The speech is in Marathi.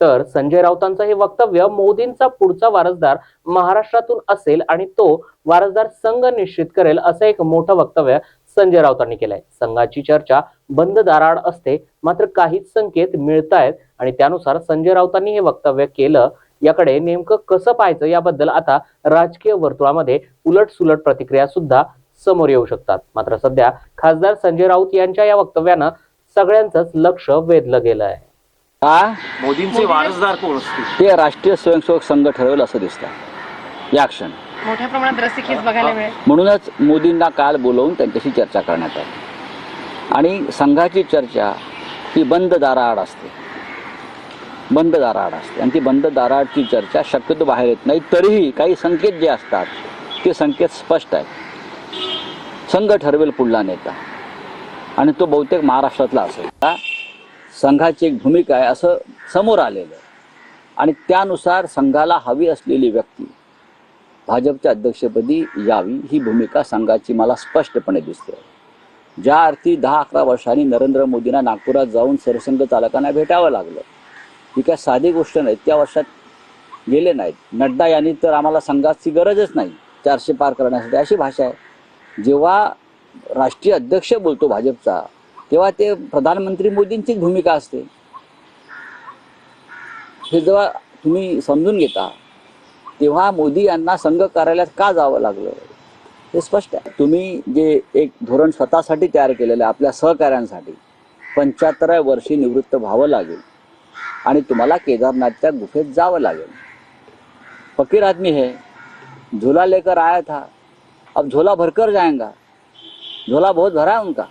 तर संजय राऊतांचं हे वक्तव्य मोदींचा पुढचा वारसदार महाराष्ट्रातून असेल आणि तो वारसदार संघ निश्चित करेल असं एक मोठं वक्तव्य संजय राऊतांनी केलंय. संघाची चर्चा बंद दाराआड असते मात्र काहीच संकेत मिळतायत आणि त्यानुसार संजय राऊतांनी हे वक्तव्य केलं. याकडे नेमकं कसं पाहायचं याबद्दल आता राजकीय वर्तुळामध्ये उलट सुलट प्रतिक्रिया सुद्धा समोर येऊ शकतात. मात्र सध्या खासदार संजय राऊत यांच्या या वक्तव्यानं सगळ्यांचंच लक्ष वेधलं गेलं आहे का मोदींचे वारसदार कोण असतील? ते राष्ट्रीय स्वयंसेवक संघ ठरवेल असं दिसतं या क्षण. मोठ्या प्रमाणात रस्सीखेच बघायला मिळेल. म्हणूनच मोदींना काल बोलवून त्यांच्याशी चर्चा करण्यात आली. आणि संघाची चर्चा ही बंद दाराआड असते. बंद दाराआड असते. आणि ती बंद दाराआडची चर्चा शक्यतो बाहेर येत नाही. तरीही काही संकेत जे असतात ते संकेत स्पष्ट आहेत. संघ ठरवेल पुढला नेता. आणि तो बहुतेक महाराष्ट्रातला असेल. का संघाची एक भूमिका आहे असं समोर आलेलं आहे. आणि त्यानुसार संघाला हवी असलेली व्यक्ती भाजपच्या अध्यक्षपदी यावी ही भूमिका संघाची मला स्पष्टपणे दिसते. ज्या अर्थी दहा अकरा वर्षांनी नरेंद्र मोदींना नागपुरात जाऊन सरसंघ चालकांना भेटावं लागलं ही काय साधी गोष्ट नाही त्या वर्षात गेले नाहीत. नड्डा यांनी तर आम्हाला संघाची गरजच नाही चारशे पार करण्यासाठी अशी भाषा आहे. जेव्हा राष्ट्रीय अध्यक्ष बोलतो भाजपचा तेव्हा ते प्रधानमंत्री मोदींचीच भूमिका असते. हे जेव्हा तुम्ही समजून घेता तेव्हा मोदी यांना संघ कार्यालयात का जावं लागलं? हे स्पष्ट आहे. तुम्ही जे एक धोरण स्वतःसाठी तयार केलेलं आहे आपल्या सहकाऱ्यांसाठी पंच्याहत्तराव्या वर्षी निवृत्त व्हावं लागेल. आणि तुम्हाला केदारनाथच्या गुफेत जावं लागेल. फकीर आदमी है. झोला लेकर आया था. अब झोला भरकर जाएगा झोला बहुत भरा उनका.